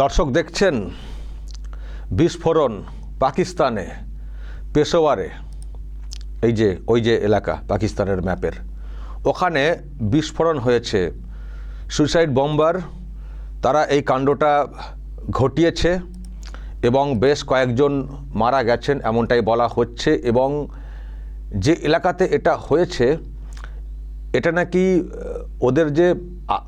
দর্শক দেখছেন, বিস্ফোরণ পাকিস্তানে, পেশোয়ারে, এই যে, ওই যে এলাকা, পাকিস্তানের ম্যাপের। ওখানে বিস্ফোরণ হয়েছে। সুইসাইড বম্বার, তারা এই কাণ্ডটা ঘটিয়েছে এবং বেশ কয়েকজন মারা গেছেন, এমনটাই বলা হচ্ছে এবং যে এলাকাতে এটা হয়েছে এটা নাকি ওদের যে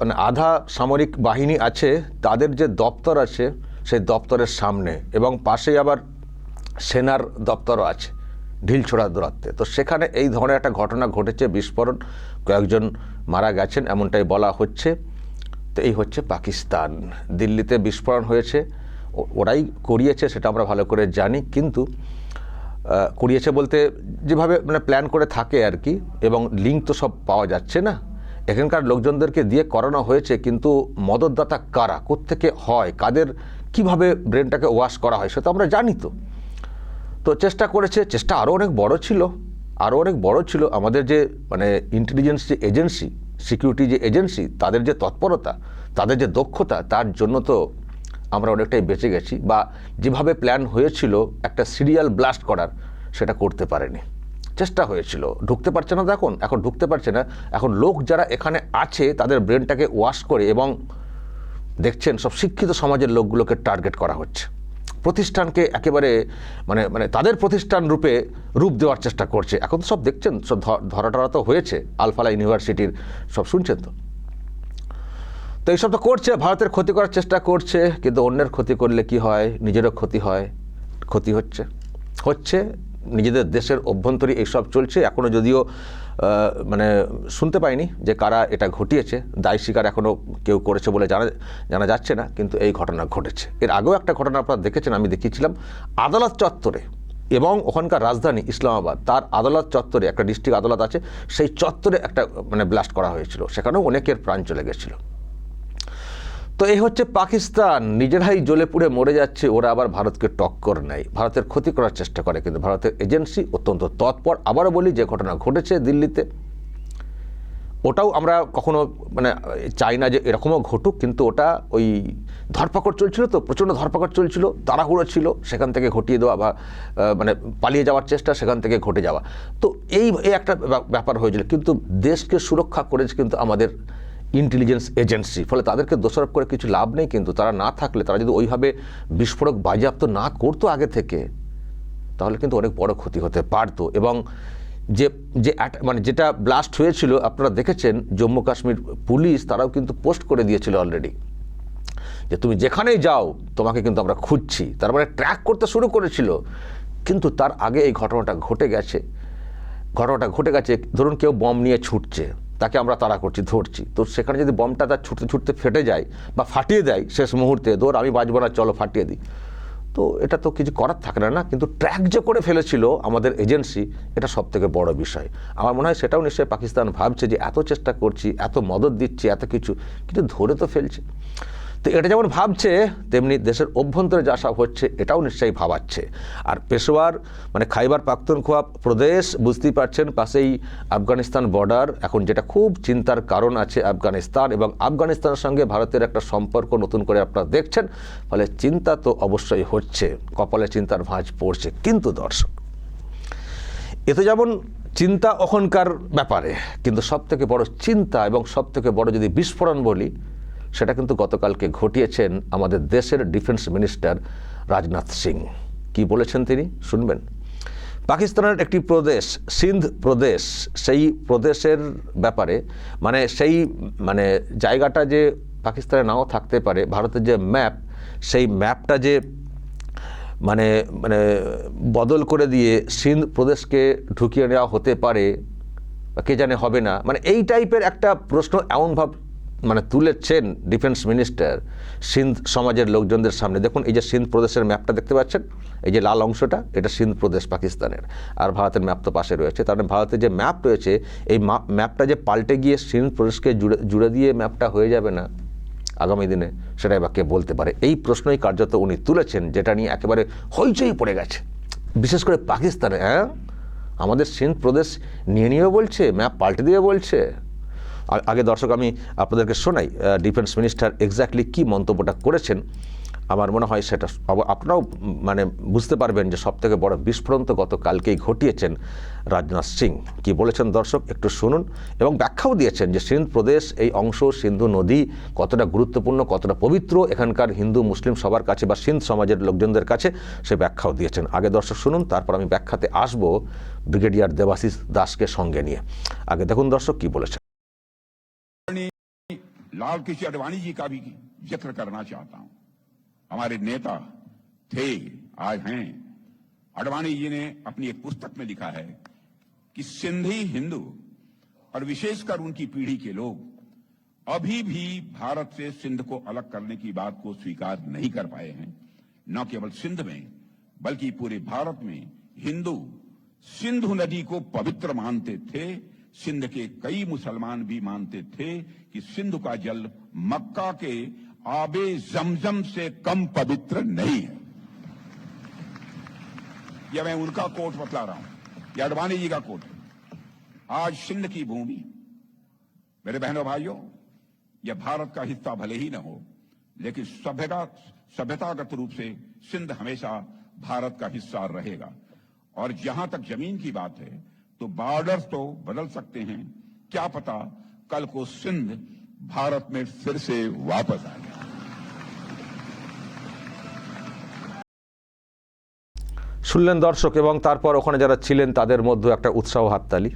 মানে আধা সামরিক বাহিনী আছে, তাদের যে দপ্তর আছে, সেই দপ্তরের সামনে এবং পাশেই আবার সেনার দপ্তরও আছে, ঢিলছোড়া দূরত্বে। তো সেখানে এই ধরনের একটা ঘটনা ঘটেছে, বিস্ফোরণ, কয়েকজন মারা গেছেন, এমনটাই বলা হচ্ছে। তো এই হচ্ছে পাকিস্তান। দিল্লিতে বিস্ফোরণ হয়েছে ওরাই করিয়েছে, সেটা আমরা ভালো করে জানি, কিন্তু করিয়েছে বলতে যেভাবে মানে প্ল্যান করে থাকে আর কি, এবং লিঙ্ক তো সব পাওয়া যাচ্ছে না। এখানকার লোকজনদেরকে দিয়ে করানো হয়েছে, কিন্তু মদতদাতা কারা? কোত্থেকে হয়? কাদের কীভাবে ব্রেনটাকে ওয়াশ করা হয়, সেটা আমরা জানি তো। তো চেষ্টা করেছে, চেষ্টা আরও অনেক বড় ছিল আরও অনেক বড় ছিল। আমাদের যে মানে ইন্টেলিজেন্স যে এজেন্সি সিকিউরিটি যে এজেন্সি তাদের যে তৎপরতা, তাদের যে দক্ষতা, তার জন্য তো আমরা অনেকটাই বেঁচে গেছি বা যেভাবে প্ল্যান হয়েছিল একটা সিরিয়াল ব্লাস্ট করার, সেটা করতে পারেনি। চেষ্টা হয়েছিল। ঢুকতে পারছে না তো এখন এখন ঢুকতে পারছে না। এখন লোক যারা এখানে আছে, তাদের ব্রেনটাকে ওয়াশ করে এবং দেখছেন সব শিক্ষিত সমাজের লোকগুলোকে টার্গেট করা হচ্ছে। প্রতিষ্ঠানকে একেবারে মানে মানে তাদের প্রতিষ্ঠান রূপে রূপ দেওয়ার চেষ্টা করছে। এখন তো সব দেখছেন, সব ধ- ধরাটরা তো হয়েছে। আলফালা ইউনিভার্সিটির সব শুনছেন তো? তো এইসব তো করছে, ভারতের ক্ষতি করার চেষ্টা করছে, কিন্তু অন্যের ক্ষতি করলে কি হয়? নিজেরও ক্ষতি হয়, ক্ষতি হচ্ছে। হচ্ছে, নিজেদের দেশের অভ্যন্তরীণ এইসব চলছে। এখনও যদিও মানে শুনতে পাইনি যে কারা এটা ঘটিয়েছে। দায় স্বীকার এখনও কেউ করেছে বলে জানা জানা যাচ্ছে না, কিন্তু এই ঘটনা ঘটেছে। এর আগেও একটা ঘটনা আপনারা দেখেছেন, আমি দেখিয়েছিলাম। আদালত চত্বরে এবং ওখানকার রাজধানী ইসলামাবাদ, তার আদালত চত্বরে একটা ডিস্ট্রিক্ট আদালত আছে, সেই চত্বরে একটা মানে ব্লাস্ট করা হয়েছিল। সেখানেও অনেকের প্রাণ চলে গেছিল। তো এই হচ্ছে পাকিস্তান। নিজেরাই জ্বলে পুড়ে মরে যাচ্ছে, ওরা আবার ভারতকে টক্কর নেয়। ভারতের ক্ষতি করার চেষ্টা করে, কিন্তু ভারতের এজেন্সি অত্যন্ত তৎপর। আবারও বলি যে ঘটনা ঘটেছে দিল্লিতে। ওটাও আমরা কখনো মানে চাই না যে এরকমও ঘটুক, কিন্তু ওটা ওই ধরপাকড় চলছিল তো, প্রচণ্ড ধরপাকড় চলছিল, তাড়াহুড়ো ছিল, সেখান থেকে ঘটিয়ে দেওয়া বা মানে পালিয়ে যাওয়ার চেষ্টা, সেখান থেকে ঘটে যাওয়া। তো এই একটা ব্যাপ- ব্যাপার হয়েছিল, কিন্তু দেশকে সুরক্ষা করেছে কিন্তু আমাদের ইন্টেলিজেন্স এজেন্সি ফলে তাদেরকে দোষারোপ করে কিছু লাভ নেই কিন্তু তারা না থাকলে, তারা যদি ওইভাবে বিস্ফোরক বাজেয়াপ্ত না করতো আগে থেকে, তাহলে কিন্তু অনেক বড় ক্ষতি হতে পারতো। এবং যে যে মানে যেটা ব্লাস্ট হয়েছিল, আপনারা দেখেছেন, জম্মু কাশ্মীর পুলিশ তারাও কিন্তু পোস্ট করে দিয়েছিল অলরেডি যে তুমি যেখানেই যাও, তোমাকে কিন্তু আমরা খুঁজছি। তার মানে ট্র্যাক করতে শুরু করেছিল। কিন্তু তার আগে এই ঘটনাটা ঘটে গেছে। ঘটনাটা ঘটে গেছে, ধরুন কেউ বম নিয়ে ছুটছে। তাকে আমরা তাড়া করছি, ধরছি। তো সেখানে যদি বমটা তার ছুটতে ছুটতে ফেটে যায় বা ফাটিয়ে দেয় শেষ মুহূর্তে, ধর, আমি বাঁচবো না, চলো ফাটিয়ে দিই। তো এটা তো কিছু করার থাকে না না? কিন্তু ট্র্যাক যে করে ফেলেছিল আমাদের এজেন্সি, এটা সব থেকে বড় বিষয়। আমার মনে হয় সেটাও নিশ্চয়ই পাকিস্তান ভাবছে যে, এত চেষ্টা করছি, এত মদত দিচ্ছি, এত কিছু। কিন্তু ধরে তো ফেলছে। তো এটা যেমন ভাবছে, তেমনি দেশের অভ্যন্তরে যা সব হচ্ছে, এটাও নিশ্চয়ই ভাবাচ্ছে। আর পেশোয়ার মানে খাইবার পাখতুনখোয়া প্রদেশ, বুঝতেই পারছেন, পাশেই আফগানিস্তান বর্ডার এখন যেটা খুব চিন্তার কারণ আছে আফগানিস্তান এবং আফগানিস্তানের সঙ্গে ভারতের একটা সম্পর্ক নতুন করে আপনারা দেখছেন, ফলে চিন্তা তো অবশ্যই হচ্ছে, কপালে চিন্তার ভাঁজ পড়ছে। কিন্তু দর্শক এতে যেমন চিন্তা ওখানকার ব্যাপারে, কিন্তু সবথেকে বড় চিন্তা এবং সব থেকে বড় যদি বিস্ফোরণ বলি সেটা কিন্তু গতকালকে ঘটিয়েছেন আমাদের দেশের ডিফেন্স মিনিস্টার রাজনাথ সিং। কি বলেছেন তিনি? শুনবেন। পাকিস্তানের একটি প্রদেশ, সিন্ধ প্রদেশ, সেই প্রদেশের ব্যাপারে মানে সেই মানে জায়গাটা যে পাকিস্তানে নাও থাকতে পারে, ভারতের যে ম্যাপ, সেই ম্যাপটা যে মানে মানে বদল করে দিয়ে সিন্ধ প্রদেশকে ঢুকিয়ে নেওয়া হতে পারে কে জানে হবে না মানে এই টাইপের একটা প্রশ্ন এমনভাব মানে তুলেছেন ডিফেন্স মিনিস্টার সিন্ধ সমাজের লোকজনদের সামনে। দেখুন, এই যে সিন্ধ প্রদেশের ম্যাপটা দেখতে পাচ্ছেন? এই যে লাল অংশটা, এটা সিন্ধ প্রদেশ পাকিস্তানের। আর ভারতের ম্যাপ তো পাশে রয়েছে। তার মানে ভারতের যে ম্যাপ রয়েছে, এই ম্যাপটা যে পাল্টে গিয়ে সিন্ধ প্রদেশকে জুড়ে জুড়ে দিয়ে ম্যাপটা হয়ে যাবে না, আগামী দিনে সেটাই বা কে বলতে পারে? এই প্রশ্নই কার্যত উনি তুলেছেন, যেটা নিয়ে একেবারে হইচই পড়ে গেছে। বিশেষ করে পাকিস্তানে হ্যাঁ? আমাদের সিন্ধ প্রদেশ নিয়ে নিয়ে বলছে, ম্যাপ পাল্টে দিয়ে বলছে। আগে দর্শক, আমি আপনাদেরকে শোনাই ডিফেন্স মিনিস্টার এক্স্যাক্টলি কী মন্তব্যটা করেছেন। আমার মনে হয় সেটা আপনারাও মানে বুঝতে পারবেন যে সব থেকে বড় বিস্ফোরণ তো গতকালকেই ঘটিয়েছেন রাজনাথ সিং। কি বলেছেন দর্শক, একটু শুনুন। এবং ব্যাখ্যাও দিয়েছেন যে সিন্ধ প্রদেশ, এই অংশ, সিন্ধু নদী কতটা গুরুত্বপূর্ণ, কতটা পবিত্র এখানকার হিন্দু, মুসলিম সবার কাছে বা সিন্ধ সমাজের লোকজনদের কাছে, সে ব্যাখ্যাও দিয়েছেন। আগে দর্শক, শুনুন, তারপর আমি ব্যাখ্যাতে আসব ব্রিগেডিয়ার দেবাশিস দাসকে সঙ্গে নিয়ে। আগে দেখুন দর্শক কি বলেছেন। लाल कृष्ण अडवाणी जी का भी ज़िक्र करना चाहता हूँ। हमारे नेता थे, आज हैं। अडवाणी जी ने अपनी एक पुस्तक में लिखा है कि सिंधी हिंदू और विशेषकर उनकी पीढ़ी के लोग अभी भी भारत से सिंध को अलग करने की बात को स्वीकार नहीं कर पाए हैं। न केवल सिंध में, बल्कि पूरे भारत में हिंदू सिंधु नदी को पवित्र मानते थे सिंध के कई मुसलमान भी मानते थे कि सिंधु का जल मक्का के आबे जमजम से कम पवित्र नहीं है। यह मैं उनका कोट बतला रहा हूँ। यह अडवाणी जी का कोट आज सिंध की भूमि, मेरे बहनों भाइयों, यह भारत का हिस्सा भले ही न हो, लेकिन सभ्यता, सभ्यतागत रूप से सिंध हमेशा भारत का हिस्सा रहेगा। और जहाँ तक ज़मीन की बात है तो बॉर्डर्स तो बदल सकते हैं क्या पता कल को सिंध भारत में फिर से वापस आ जाए শুনলেন দর্শক এবং তারপর ওখানে যারা ছিলেন তাদের মধ্যে একটা উৎসাহ হাততালি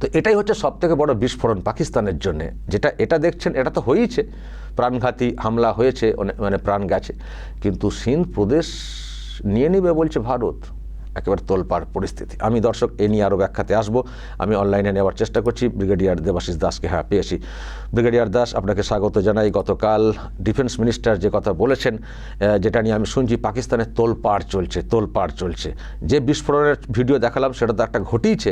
তো এটাই হচ্ছে সব থেকে বড় বিস্ফোরণ পাকিস্তানের জন্য যেটা এটা দেখছেন এটা তো হয়েইছে প্রাণঘাতী হামলা হয়েছে অনে- মানে প্রাণ গেছে কিন্তু সিন্ধ প্রদেশ নিয়ে নেবে বলছে ভারত একেবারে তোলপাড় পরিস্থিতি। আমি দর্শক, এ নিয়ে আরও ব্যাখ্যাতে আসব। আমি অনলাইনে নেওয়ার চেষ্টা করছি। ব্রিগেডিয়ার দেবাশিস দাসকে হ্যাঁ পেয়েছি ব্রিগেডিয়ার দাস আপনাকে স্বাগত জানাই। গতকাল ডিফেন্স মিনিস্টার যে কথা বলেছেন যেটা নিয়ে আমি শুনছি পাকিস্তানের তোলপাড় চলছে তোলপাড় চলছে। যে বিস্ফোরণের ভিডিও দেখালাম সেটা তো একটা ঘটিয়েছে।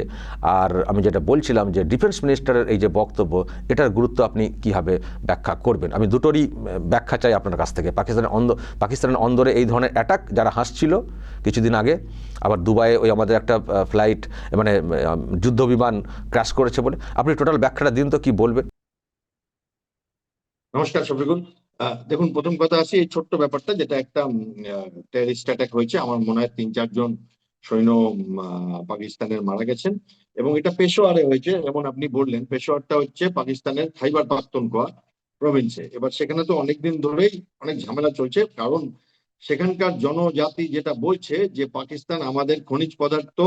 আর আমি যেটা বলছিলাম যে ডিফেন্স মিনিস্টারের এই যে বক্তব্য এটার গুরুত্ব আপনি কীভাবে ব্যাখ্যা করবেন? আমি দুটোরই ব্যাখ্যা চাই আপনার কাছ থেকে। পাকিস্তানের অন্দ পাকিস্তানের অন্দরে এই ধরনের অ্যাটাক যারা হাসছিল কিছুদিন আগে আবার দুবাইয়ে ওই আমাদের একটা ফ্লাইট মানে আহ, যুদ্ধ বিমান ক্র্যাশ করেছে বলে। আপনি টোটাল ব্যাখ্যাটা দিন তো কী বলবেন? নমস্কার শফিকুল দেখুন, প্রথম কথা আসি এই ছোট্ট ব্যাপারটা যেটা একটা টেরিস্ট অ্যাটাক হয়েছে। আমার মনে হয় তিন চারজন সৈন্য পাকিস্তানের মারা গেছেন। এবং এটা পেশোয়ারে হয়েছে, যেমন আপনি বললেন, পেশোয়ারটা হচ্ছে পাকিস্তানের খাইবার পাখতুনখোয়া প্রভিন্সে এবার সেখানে তো অনেকদিন ধরেই অনেক ঝামেলা চলছে, কারণ সেখানকার জনজাতি যেটা বলছে যে, পাকিস্তান আমাদের খনিজ পদার্থ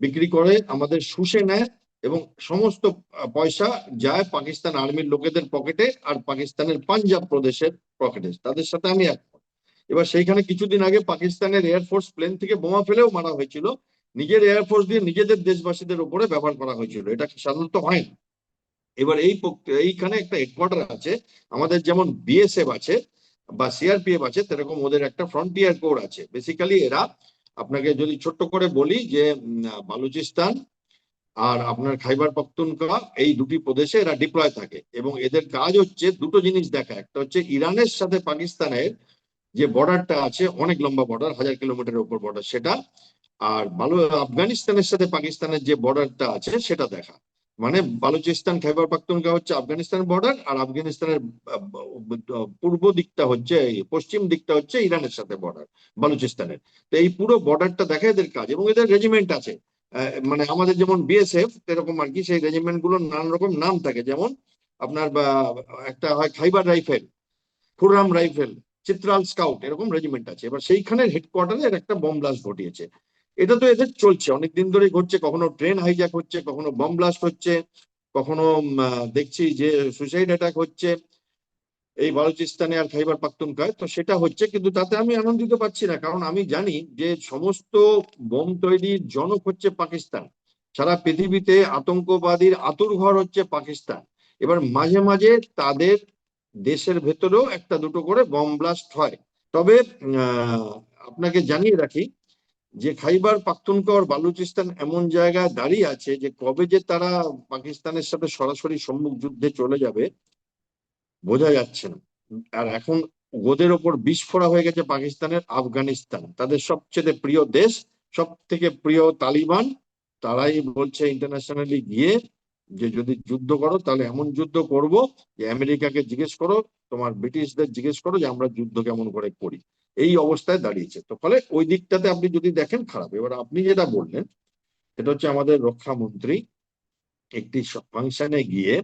বিক্রি করে, আমাদের শুষে নেয় এবং সমস্ত পয়সা যায় পাকিস্তান আর্মির লোকেদের পকেটে আর পাকিস্তানের পাঞ্জাব প্রদেশের পকেটে। তাদের সাথে আমি একমত। এবার সেইখানে কিছুদিন আগে পাকিস্তানের এয়ারফোর্স প্লেন থেকে বোমা ফেলেও মারা হয়েছিল। নিজের এয়ারফোর্স দিয়ে নিজেদের দেশবাসীদের উপরে ব্যবহার করা হয়েছিল। এটা সাধারণত হয় এবার এই এইখানে একটা হেডকোয়ার্টার আছে। আমাদের যেমন বিএসএফ আছে বা সিআরপিএফ আছে, সেরকম ওদের একটা ফ্রন্টিয়ার কোর আছে। বেসিক্যালি এরা, আপনাকে যদি ছোট্ট করে বলি যে বালুচিস্তান আর আপনার খাইবার পাখতুনখোয়া এই দুটি প্রদেশে এরা ডিপ্লয় থাকে। এবং এদের কাজ হচ্ছে দুটো জিনিস দেখা। একটা হচ্ছে ইরানের সাথে পাকিস্তানের যে বর্ডারটা আছে, অনেক লম্বা বর্ডার হাজার কিলোমিটারের উপর বর্ডার সেটা। আর বালু, আফগানিস্তানের সাথে পাকিস্তানের যে বর্ডারটা আছে, সেটা দেখা। মানে বালুচিস্তান খাইবার পাখতুনখোয়া হচ্ছে আফগানিস্তান বর্ডার আর আফগানিস্তানের পূর্ব দিকটা হচ্ছে পশ্চিম দিকটা হচ্ছে ইরানের সাথে বর্ডার বালুচিস্তানের। তো এই পুরো বর্ডারটা দেখা এদের কাজ। এবং এদের রেজিমেন্ট আছে। মানে আমাদের যেমন বিএসএফ এরকম আর কি, সেই রেজিমেন্টগুলোর নানান রকম নাম থাকে। যেমন আপনার একটা হয় Khyber rifle Khurram rifle Chitral scout এরকম রেজিমেন্ট আছে। এবার সেইখানের হেডকোয়ার্টারে এর একটা বম ব্লাস্ট ঘটিয়েছে। এটা তো এদের চলছে অনেক দিন ধরেই ঘটছে। কখনো ট্রেন হাইজ্যাক হচ্ছে, কখনো বম ব্লাস্ট হচ্ছে, কখনো দেখছি যে সুইসাইড অ্যাটাক হচ্ছে। এই বালুচিস্তানে আর খাইবার পাখতুনখোয়ায় তো সেটা হচ্ছে, কিন্তু তাতে আমি আনন্দিত পাচ্ছি না, কারণ আমি জানি যে সমস্ত বোম তৈরির জনক হচ্ছে পাকিস্তান। সারা পৃথিবীতে আতঙ্কবাদীর আতুরঘর হচ্ছে পাকিস্তান। এবার মাঝে মাঝে তাদের দেশের ভেতরেও একটা দুটো করে বম ব্লাস্ট হয়। তবে আপনাকে জানিয়ে রাখি যে খাইবার পাখতুনখোয়া আর বালুচিস্তান এমন জায়গায় দাঁড়িয়ে আছে যে কবে যে তারা পাকিস্তানের সাথে সরাসরি সম্মুখ যুদ্ধে চলে যাবে বোঝা যাচ্ছে না। আর এখন ওদের ওপর বিস্ফোরা হয়ে গেছে পাকিস্তানের, আফগানিস্তান। তাদের সবচেয়ে প্রিয় দেশ সব থেকে প্রিয় তালিবান, তারাই বলছে ইন্টারন্যাশনালি গিয়ে যে যদি যুদ্ধ করো, তাহলে এমন যুদ্ধ করব যে আমেরিকাকে জিজ্ঞেস করো, তোমার ব্রিটিশদের জিজ্ঞেস করো যে আমরা যুদ্ধ কেমন করে করি। এই অবস্থায় দাঁড়িয়েছে। তো ফলে ওই দিকটাতে আপনি যদি দেখেন, খারাপ। এবার আপনি যেটা বললেন এটা হচ্ছে আমাদের রক্ষামন্ত্রী একটি ফাংশনে গিয়ে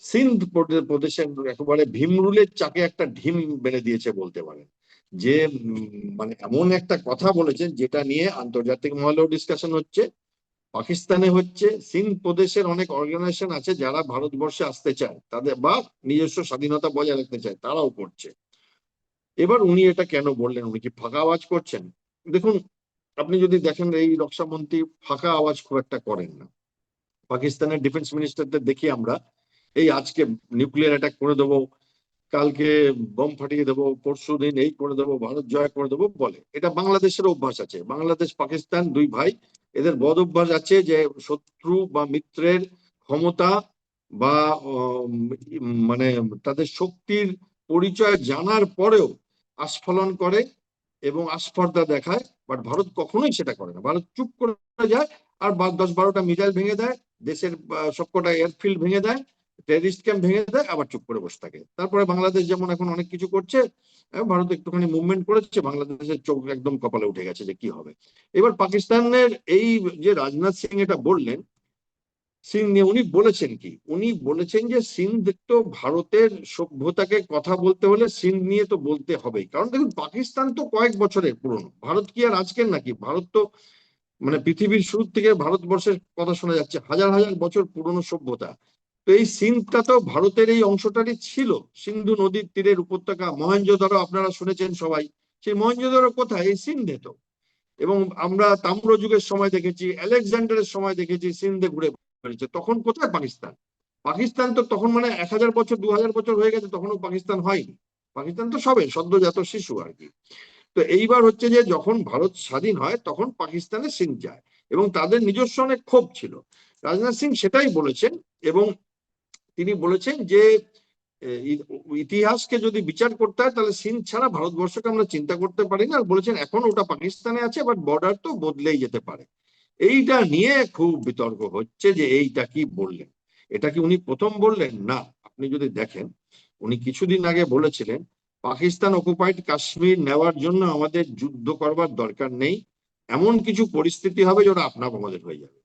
সিন্ধ প্রদে- প্রদেশের একেবারে ভীমরুলের চাকে একটা ঢিম বেড়ে দিয়েছে বলতে পারেন। যে মানে এমন একটা কথা বলেছেন যেটা নিয়ে আন্তর্জাতিক মহলেও ডিসকাশন হচ্ছে, পাকিস্তানে হচ্ছে, সিন্ধ প্রদেশের অনেক অর্গানাইজেশন আছে যারা ভারতবর্ষে আসতে চায়, তাদের বা নিজস্ব স্বাধীনতা বজায় রাখতে চায়, তারাও করছে। এবার উনি এটা কেন বললেন? উনি কি ফাঁকা আওয়াজ করছেন? দেখুন, আপনি যদি দেখেন এই রক্ষামন্ত্রী ফাঁকা আওয়াজ খুব একটা করেন না। পাকিস্তানের ডিফেন্স মিনিস্টারদের দেখি আমরা এই আজকে নিউক্লিয়ার অ্যাটাক করে দেবো, কালকে বম ফাটিয়ে দেবো, পরশু দিন এই করে দেবো, ভারত জয় করে দেবো বলে। এটা বাংলাদেশের অভ্যাস আছে। বাংলাদেশ, পাকিস্তান দুই ভাই, এদের বদ অভ্যাস আছে যে শত্রু বা মিত্রের ক্ষমতা বা মানে তাদের শক্তির পরিচয় জানার পরেও আস্ফলন করে এবং আস্পর্ধা দেখায় বাট ভারত কখনোই সেটা করে না। ভারত চুপ করে যায় আর দশ বারোটা মিসাইল ভেঙে দেয়, দেশের সবকটা এয়ারফিল্ড ভেঙে দেয় টেরিস্ট ক্যাম্প ভেঙে দেয়, আবার চুপ করে বসে থাকে। তারপরে বাংলাদেশ যেমন এখন অনেক কিছু করছে ভারত একটুখানি মুভমেন্ট করেছে, বাংলাদেশের চোখ একদম কপালে উঠে গেছে যে কি হবে। এবার পাকিস্তানের এই যে রাজনাথ সিং এটা বললেন, সিং নিয়ে উনি বলেছেন কি? উনি বলেছেন যে সিন্ধ তো ভারতের সভ্যতাকে কথা বলতে হলে সিন্ধ নিয়ে তো বলতে হবেই। কারণ দেখুন, পাকিস্তান তো কয়েক বছরের পুরনো। ভারত কি আর আজকের নাকি? ভারত তো মানে পৃথিবীর শুরু থেকে ভারতবর্ষের কথা শোনা যাচ্ছে, হাজার হাজার বছর পুরনো সভ্যতা। তো এই সিন্ধটা তো ভারতের এই অংশটারই ছিল। সিন্ধু নদীর তীরের উপত্যকা মহেঞ্জোদারো আপনারা শুনেছেন সবাই, সেই মহেঞ্জোদারো কোথায়? এই সিন্ধে তো। এবং আমরা তাম্র যুগের সময় দেখেছি, আলেকজান্ডারের সময় দেখেছি, সিন্ধে ঘুরে বেড়েছে তখন কোথায় পাকিস্তান? পাকিস্তান তো তখন মানে এক হাজার বছর, দু হাজার বছর হয়ে গেছে, তখনও পাকিস্তান হয়নি। পাকিস্তান তো সবে সদ্যজাত শিশু আর কি। তো এইবার হচ্ছে যে যখন ভারত স্বাধীন হয়, তখন পাকিস্তানে সিং যায়। এবং তাদের নিজস্ব অনেক ক্ষোভ ছিল। রাজনাথ সিং সেটাই বলেছেন এবং তিনি বলেছেন যে ইতিহাসকে যদি বিচার করতে হয়, তাহলে সিন্ধ ছাড়া ভারতবর্ষকে আমরা চিন্তা করতে পারি না। আর বলেছেন, এখন ওটা পাকিস্তানে আছে বাট বর্ডার তো বদলেই যেতে পারে। এইটা নিয়ে খুব বিতর্ক হচ্ছে যে এইটা কি বললেন? এটা কি উনি প্রথম বললেন? না। আপনি যদি দেখেন, উনি কিছুদিন আগে বলেছিলেন, পাকিস্তান অকুপাইড কাশ্মীর নেওয়ার জন্য আমাদের যুদ্ধ করবার দরকার নেই। এমন কিছু পরিস্থিতি হবে যেটা আপনার আমাদের হয়ে যাবে।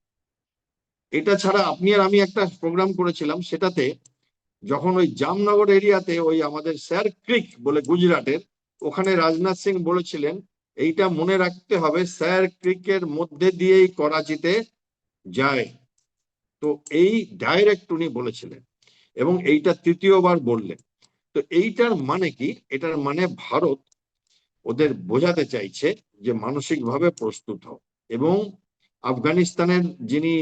এটা ছাড়া আপনি আর আমি একটা প্রোগ্রাম করেছিলাম, সেটাতে যখন ওই জামনগর এরিয়াতে ওই আমাদের স্যার ক্রিক বলে গুজরাটের, ওখানে রাজনাথ সিং বলেছিলেন, এইটা মনে রাখতে হবে, স্যার ক্রিকের মধ্যে দিয়েই করাচিতে যায়। তো এই ডাইরেক্ট উনি বলেছিলেন এবং এইটা তৃতীয়বার বললেন। তো এইটার মানে কি? এটার মানে ভারত ওদের বোঝাতে চাইছে যে মানসিকভাবে প্রস্তুত হও এবং আফগানিস্তানের যিনি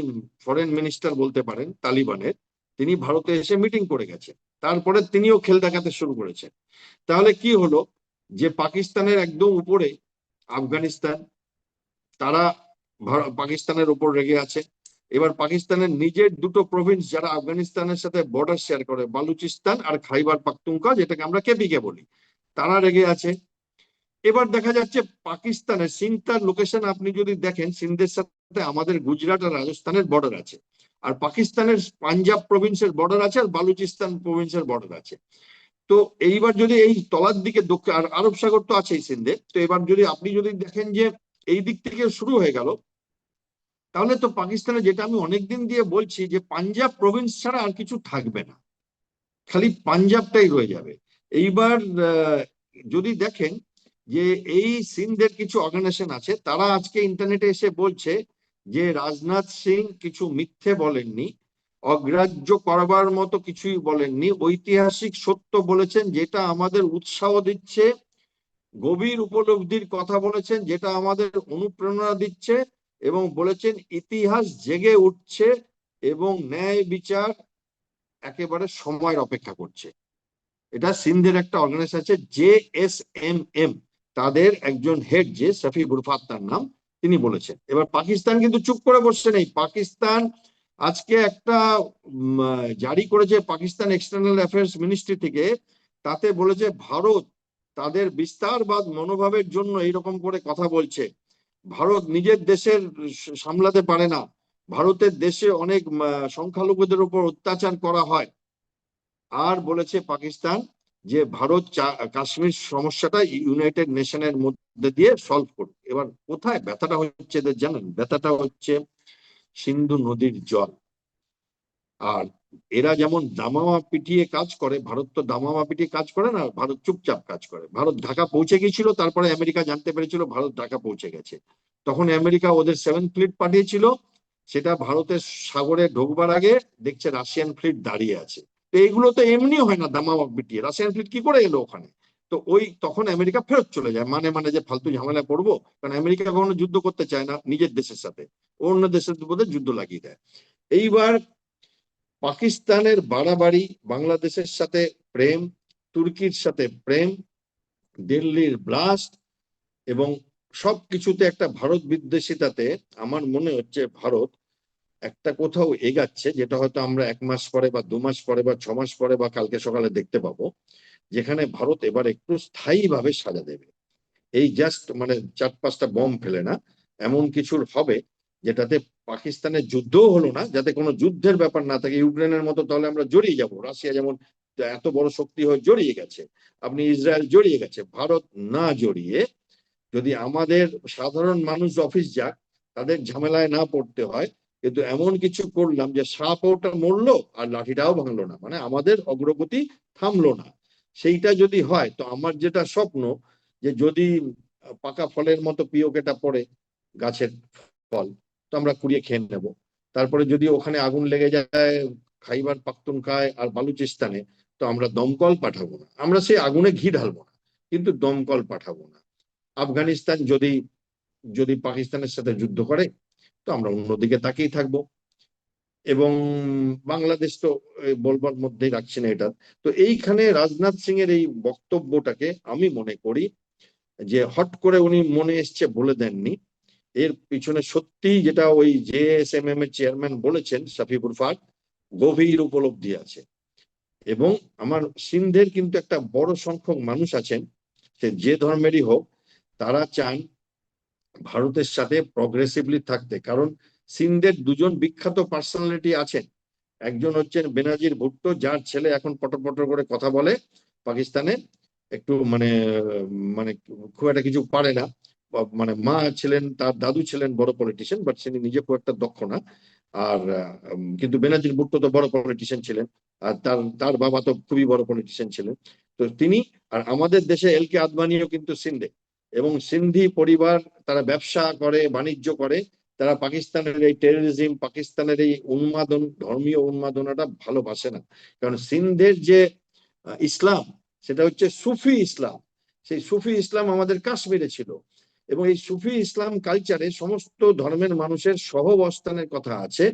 ফরেন মিনিস্টার বলতে পারেন, তালিবানের, তিনি ভারতে এসে মিটিং করে গেছেন। তারপরে তিনিও খেল দেখাতে শুরু করেছেন। তাহলে কি হলো যে পাকিস্তানের একদম উপরে আফগানিস্তান, তারা পাকিস্তানের উপর রেগে আছে। এবার পাকিস্তানের নিজের দুটো প্রভিন্স যারা আফগানিস্তানের সাথে বর্ডার শেয়ার করে, বালুচিস্তান আর খাইবার পাখতুনখা, যেটাকে আমরা কেপিকে বলি, তারা রেগে আছে। এবার দেখা যাচ্ছে পাকিস্তানের সিংটার লোকেশন আপনি যদি দেখেন সিন্ধের সাথে আমাদের গুজরাট আর রাজস্থানের বর্ডার আছে। আর পাকিস্তানের পাঞ্জাব প্রভিন্সের বর্ডার আছে আর বালুচিস্তান প্রভিন্সের বর্ডার আছে। তো এইবার যদি এই তলার দিকে দক্ষিণ, আর আরব সাগর তো আছেই সিন্ধে, তো এবার যদি আপনি যদি দেখেন যে এই দিক থেকে শুরু হয়ে গেল, তাহলে তো পাকিস্তানে যেটা আমি অনেকদিন দিয়ে বলছি যে পাঞ্জাব প্রভিন্স ছাড়া আর কিছু থাকবে না। খালি পাঞ্জাবটাই রয়ে যাবে। এইবার যদি দেখেন যে এই সিন্ধের কিছু অর্গানাইজেশন আছে, তারা আজকে ইন্টারনেটে এসে বলছে যে রাজনাথ সিং কিছু মিথ্যে বলেননি, অগ্রাহ্য করবার মতো কিছুই বলেননি, ঐতিহাসিক সত্য বলেছেন, যেটা আমাদের উৎসাহ দিচ্ছে, গভীর উপলব্ধির কথা বলেছেন, যেটা আমাদের অনুপ্রেরণা দিচ্ছে এবং বলেছেন, ইতিহাস জেগে উঠছে এবং ন্যায় বিচার একেবারে সময়ের অপেক্ষা করছে। এটা সিন্ধের একটা অর্গানাইজেশন আছে, জে এস এম এম, তাদের একজন হেড যে শফি গুরফাত তার নাম। তিনি বলেছেন। এবার পাকিস্তান কিন্তু চুপ করে বসছে নেই পাকিস্তান আজকে একটা জারি করেছে পাকিস্তান এক্সটার্নাল অ্যাফেয়ার্স মিনিস্ট্রি থেকে। তাতে বলেছে ভারত তাদের বিস্তারবাদ মনোভাবের জন্য এইরকম করে কথা বলছে। ভারত নিজের দেশের সামলাতে পারে না। ভারতের দেশে অনেক সংখ্যালঘুদের উপর অত্যাচার করা হয়। আর বলেছে পাকিস্তান যে ভারত কাশ্মীর সমস্যাটা ইউনাইটেড নেশনের মধ্যে দিয়ে সলভ করবে। এবার কোথায়? ব্যথাটা হচ্ছে এদের জানেন? ব্যথাটা হচ্ছে সিন্ধু নদীর জল। আর এরা যেমন দামামা পিটিয়ে কাজ করে, ভারত তো দামামা পিটিয়ে কাজ করে না, ভারত চুপচাপ কাজ করে। ভারত ঢাকা পৌঁছে গিয়েছিল, তারপরে আমেরিকা জানতে পেরেছিল ভারত ঢাকা পৌঁছে গেছে। তখন আমেরিকা ওদের সেভেন ফ্লিট পাঠিয়েছিল, সেটা ভারতের সাগরে ঢুকবার আগে দেখছে রাশিয়ান ফ্লিট দাঁড়িয়ে আছে। তো এইগুলো তো এমনি হয় না, দামামা পিটিয়ে। রাশিয়ান ফ্লিট কি করে এলো ওখানে? তো ওই তখন আমেরিকা ফেরত চলে যায়। মানে মানে যে ফালতু ঝামেলা করব কারণ আমেরিকা কখনো যুদ্ধ করতে চায় না নিজের দেশের সাথে। অন্য দেশের মধ্যে যুদ্ধ লাগিয়ে দেয়। এইবার পাকিস্তানের বাড়াবাড়ি, বাংলাদেশের সাথে প্রেম, তুর্কির সাথে প্রেম, দিল্লির ব্লাস্ট এবং সবকিছুতে একটা ভারত বিদ্বেষিতাতে আমার মনে হচ্ছে ভারত একটা কোথাও এগাচ্ছে, যেটা হয়তো আমরা এক মাস পরে বা দু মাস পরে বা ছ মাস পরে বা কালকে সকালে দেখতে পাবো। যেখানে ভারত এবার একটু স্থায়ীভাবে সাজা দেবে। এই জাস্ট মানে চার পাঁচটা বম ফেলে না, এমন কিছুর হবে যেটাতে পাকিস্তানের যুদ্ধও হলো না, যাতে কোনো যুদ্ধের ব্যাপার না থাকে। ইউক্রেনের মতো তাহলে আমরা জড়িয়ে যাব। রাশিয়া যেমন এত বড় শক্তি হয়ে জড়িয়ে গেছে, আপনি ইসরায়েল জড়িয়ে গেছে। ভারত না জড়িয়ে যদি আমাদের সাধারণ মানুষ অফিস যাক, তাদের ঝামেলায় না পড়তে হয়, কিন্তু এমন কিছু করলাম যে সাপ ওটা মরলো আর লাঠিটাও ভাঙলো না। মানে আমাদের অগ্রগতি থামলো না। সেইটা যদি হয়, তো আমার যেটা স্বপ্ন যে যদি পাকা ফলের মতো পিওকেটা পড়ে গাছের ফল, তো আমরা কুড়িয়ে খেয়ে নেব। তারপরে যদি ওখানে আগুন লেগে যায়, খাইবার পাখতুনখায় আর বালুচিস্তানে তো আমরা দমকল পাঠাবো না। আমরা সেই আগুনে ঘি ঢালবো না, কিন্তু দমকল পাঠাবো না। আফগানিস্তান যদি যদি পাকিস্তানের সাথে যুদ্ধ করে, তো আমরা অন্যদিকে তাকিয়ে থাকব। এবং বাংলাদেশ তো বলবার মধ্যেই রাখছি না এটা। তো এইখানে রাজনাথ সিং এর এই বক্তব্যটাকে আমি মনে করি যে, হট করে উনি মনে এসছে বলে দেননি। এর পিছনে সত্যি যেটা ওই জে এস এম এম এর চেয়ারম্যান বলেছেন শফিকুর ফাট গভীর উপলব্ধি আছে। এবং আমার সিন্ধের কিন্তু একটা বড় সংখ্যক মানুষ আছেন, সে যে ধর্মেরই হোক, তারা চান ভারতের সাথে প্রগ্রেসিভলি থাকতে। কারণ সিন্ধের দুজন বিখ্যাত পার্সোনালিটি আছেন। একজন হচ্ছেন বেনাজির ভুট্টো, যার ছেলে এখন পটর পটর করে কথা বলে পাকিস্তানে। একটু মানে মানে খুব একটা কিছু পারে না। মানে মা ছিলেন, তার দাদু ছিলেন বড় পলিটিশিয়ান বাট তিনি নিজে খুব একটা দক্ষ না। আর কিন্তু বেনাজির ভুট্টো তো বড় পলিটিশিয়ান ছিলেন। আর তার তার বাবা তো খুবই বড় পলিটিশিয়ান ছিলেন। তো তিনি আর আমাদের দেশে এল কে আদবানিও কিন্তু সিন্ধে এবং সিন্ধি পরিবার তারা ব্যবসা করে, বাণিজ্য করে তারা পাকিস্তানের এই টেরোরিজম পাকিস্তানের এই উন্মাদন, ধর্মীয় উন্মাদনাটা ভালোবাসে না। কারণ সিন্ধের যে ইসলাম, সেটা হচ্ছে সুফি ইসলাম। সেই সুফি ইসলাম আমাদের কাশ্মীরে ছিল। এবং এই সুফি ইসলাম কালচারে সমস্ত ধর্মের মানুষের সহবস্থানের কথা আছে।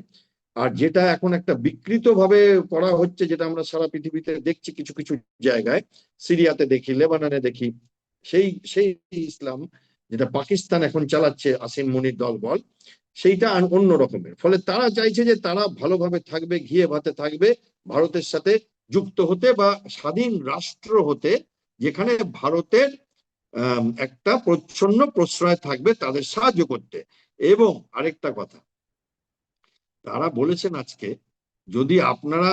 আর যেটা এখন একটা বিকৃত ভাবে করা হচ্ছে, যেটা আমরা সারা পৃথিবীতে দেখছি কিছু কিছু জায়গায়, সিরিয়াতে দেখি, লেবাননে দেখি, সেই সেই ইসলাম যেটা পাকিস্তান এখন চালাচ্ছে আসিম মনির দল বল, সেইটা অন্য রকমের। ফলে তারা চাইছে যে তারা ভালোভাবে থাকবে, ঘিয়ে ভাতে থাকবে, ভারতের সাথে যুক্ত হতে বা স্বাধীন রাষ্ট্র হতে যেখানে ভারতের একটা প্রচ্ছন্ন প্রশ্রয় থাকবে তাদের সাহায্য করতে। এবং আরেকটা কথা, তারা বলেছেন আজকে, যদি আপনারা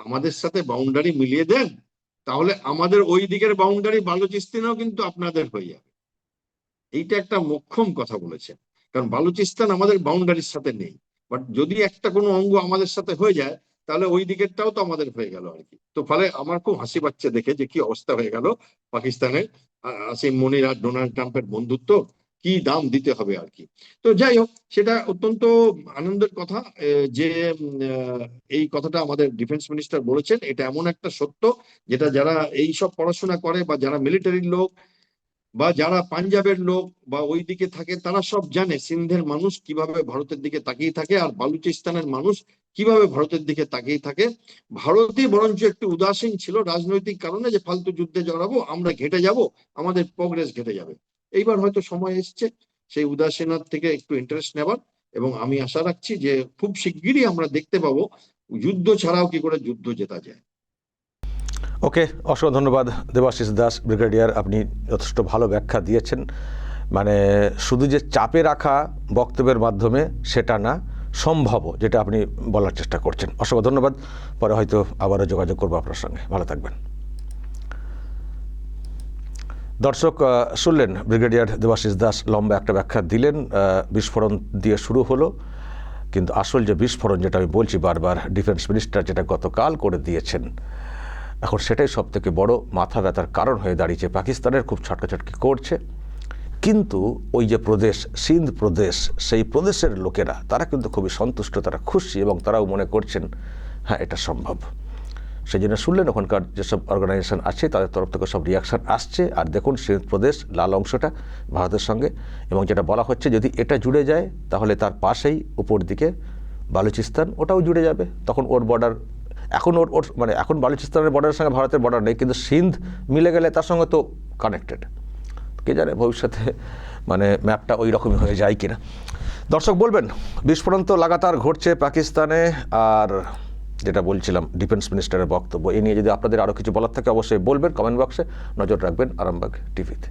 আমাদের সাথে বাউন্ডারি মিলিয়ে দেন, তাহলে আমাদের ওই দিকের বাউন্ডারি বালুচিস্তানেও কিন্তু আপনাদের যাবে। এইটা একটা মোক্ষম কথা বলেছেন। কারণ বালুচিস্তান আমাদের বাউন্ডারির সাথে নেই। বাট যদি একটা কোনো অঙ্গ আমাদের সাথে হয়ে যায়, তাহলে ওই দিকেরটাও তো আমাদের হয়ে গেল আর কি। তো ফলে আমার খুব হাসি পাচ্ছে দেখে যে কি অবস্থা হয়ে গেল পাকিস্তানের। আসিম মনির আর ডোনাল্ড ট্রাম্পের বন্ধুত্ব কি দাম দিতে হবে আর কি। তো যাই হোক, সেটা অত্যন্ত আনন্দের কথা যে এই কথাটা আমাদের ডিফেন্স মিনিস্টার বলেছেন, এটা এমন একটা সত্য, যেটা যারা এই সব পড়াশোনা করে বা যারা মিলিটারির লোক বা যারা পাঞ্জাবের লোক বা ওই দিকে থাকে, তারা সব জানে সিন্ধের মানুষ কীভাবে ভারতের দিকে তাকিয়ে থাকে আর বালুচিস্তানের মানুষ কীভাবে ভারতের দিকে তাকিয়ে থাকে। ভারতই বরঞ্চ একটু উদাসীন ছিল রাজনৈতিক কারণে যে ফালতু যুদ্ধে জড়াবো, আমরা ঘেটে যাব, আমাদের প্রগ্রেস ঘেটে যাবে। এইবার হয়তো সময় এসছে সেই উদাসীনার থেকে একটু ইন্টারেস্ট নেবার এবং আমি আশা রাখছি যে খুব শিগগিরই আমরা দেখতে পাবো যুদ্ধ ছাড়াও কি করে যুদ্ধ জেতা যায়। ওকে, অসংখ্য ধন্যবাদ দেবাশিস দাস, ব্রিগেডিয়ার। আপনি যথেষ্ট ভালো ব্যাখ্যা দিয়েছেন। মানে শুধু যে চাপে রাখা বক্তব্যের মাধ্যমে সেটা না সম্ভব যেটা আপনি বলার চেষ্টা করছেন। অসংখ্য ধন্যবাদ। পরে হয়তো আবারও যোগাযোগ করব আপনার সঙ্গে। ভালো থাকবেন। দর্শক শুনলেন ব্রিগেডিয়ার দেবাশিস দাস, লম্বা একটা ব্যাখ্যা দিলেন বিস্ফোরণ দিয়ে শুরু হলো। কিন্তু আসল যে বিস্ফোরণ, যেটা আমি বলছি বারবার, ডিফেন্স মিনিস্টার যেটা গতকাল করে দিয়েছেন এখন সেটাই সব থেকে বড় মাথা ব্যথার কারণ হয়ে দাঁড়িয়েছে পাকিস্তানের, খুব ছটকাছটকি করছে। কিন্তু ওই যে প্রদেশ, সিন্ধ প্রদেশ, সেই প্রদেশের লোকেরা, তারা কিন্তু খুবই সন্তুষ্ট, তারা খুশি এবং তারাও মনে করছেন হ্যাঁ এটা সম্ভব। সেই জন্য শুনলেন ওখানকার যেসব অর্গানাইজেশন আছে, তাদের তরফ থেকে সব রিয়াকশান আসছে। আর দেখুন, সিন্ধ প্রদেশ, লাল অংশটা ভারতের সঙ্গে। এবং যেটা বলা হচ্ছে, যদি এটা জুড়ে যায়, তাহলে তার পাশেই উপর দিকে বালুচিস্তান, ওটাও জুড়ে যাবে। তখন ওর বর্ডার এখন ওর ওর মানে এখন বালুচিস্তানের বর্ডারের সঙ্গে ভারতের বর্ডার নেই, কিন্তু সিন্ধ মিলে গেলে তার সঙ্গে তো কানেক্টেড কে জানে ভবিষ্যতে মানে ম্যাপটা ওই রকমই হয়ে যায় কিনা। দর্শক, বলবেন, বিস্ফোরণ তো লাগাতার ঘটছে পাকিস্তানে, আর যেটা বলছিলাম ডিফেন্স মিনিস্টারের বক্তব্য। এ নিয়ে যদি আপনাদের আরও কিছু বলার থাকে, অবশ্যই বলবেন কমেন্ট বক্সে নজর রাখবেন আরামবাগ টিভিতে